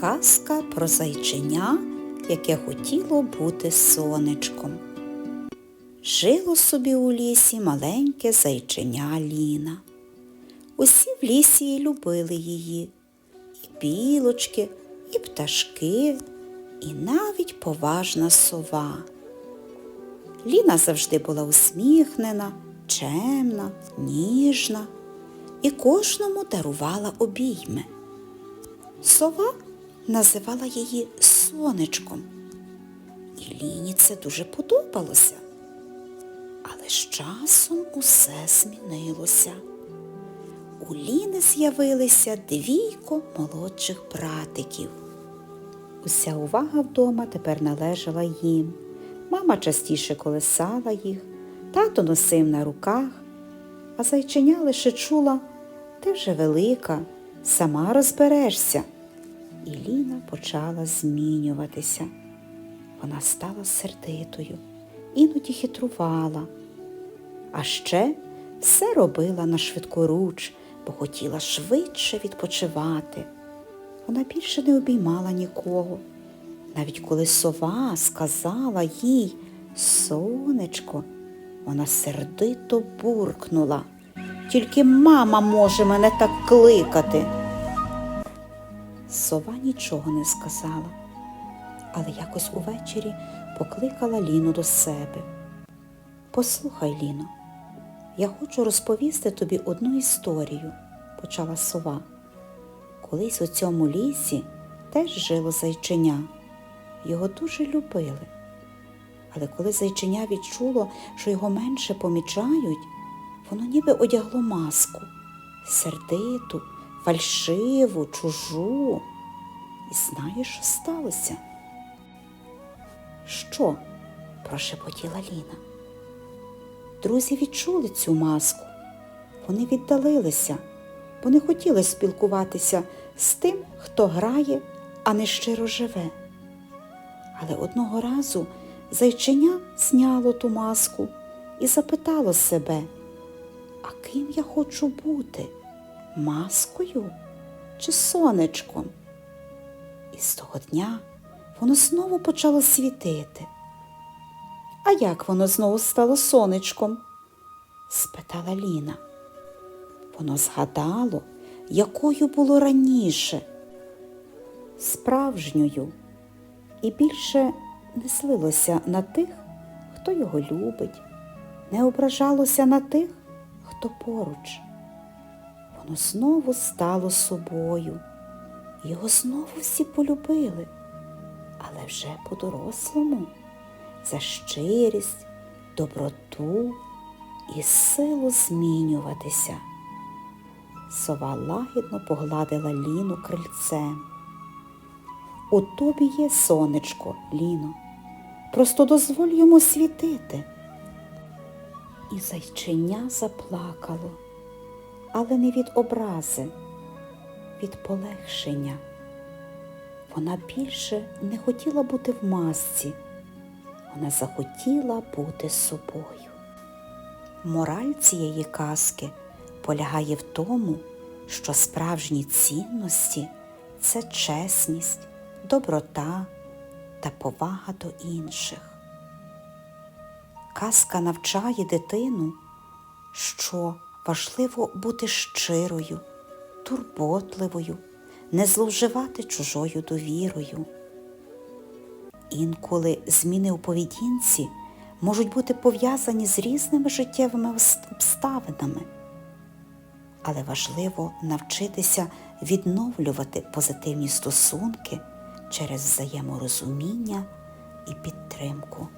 Казка про зайченя, яке хотіло бути сонечком. Жило собі у лісі маленьке зайченя Ліна. Усі в лісі любили її. І білочки, і пташки, і навіть поважна сова. Ліна завжди була усміхнена, чемна, ніжна і кожному дарувала обійми. Сова називала її сонечком. І Ліні це дуже подобалося. Але з часом усе змінилося. У Ліни з'явилися двійко молодших братиків. Уся увага вдома тепер належала їм. Мама частіше колесала їх, тато носив на руках, а зайченя лише чула, ти вже велика, сама розберешся. І Ліна почала змінюватися. Вона стала сердитою, іноді хитрувала, а ще все робила на швидкоруч, бо хотіла швидше відпочивати. Вона більше не обіймала нікого. Навіть коли сова сказала їй сонечко, вона сердито буркнула. Тільки мама може мене так кликати. Сова нічого не сказала, але якось увечері покликала Ліну до себе. Послухай, Ліно, я хочу розповісти тобі одну історію, почала сова. Колись у цьому лісі теж жило зайченя. Його дуже любили. Але коли зайченя відчуло, що його менше помічають, воно ніби одягло маску сердиту, фальшиву, чужу. І знаєш, що сталося? Що? прошепотіла Ліна. Друзі відчули цю маску. Вони віддалилися, бо не хотіли спілкуватися з тим, хто грає, а не щиро живе. Але одного разу зайченя зняло ту маску і запитало себе, а ким я хочу бути? Маскою чи сонечком? І з того дня воно знову почало світити. А як воно знову стало сонечком? спитала Ліна. Воно згадало, якою було раніше, справжньою, і більше не злилося на тих, хто його любить, не ображалося на тих, хто поруч. Воно знову стало собою, його знову всі полюбили, але вже по-дорослому за щирість, доброту і силу змінюватися. Сова лагідно погладила Ліну крильцем. У тобі є сонечко, Ліно, просто дозволь йому світити. І зайченя заплакало, але не від образи, від полегшення. Вона більше не хотіла бути в масці, вона захотіла бути собою. Мораль цієї казки полягає в тому, що справжні цінності це чесність, доброта та повага до інших. Казка навчає дитину, що важливо бути щирою, турботливою, не зловживати чужою довірою. Інколи зміни у поведінці можуть бути пов'язані з різними життєвими обставинами, але важливо навчитися відновлювати позитивні стосунки через взаєморозуміння і підтримку.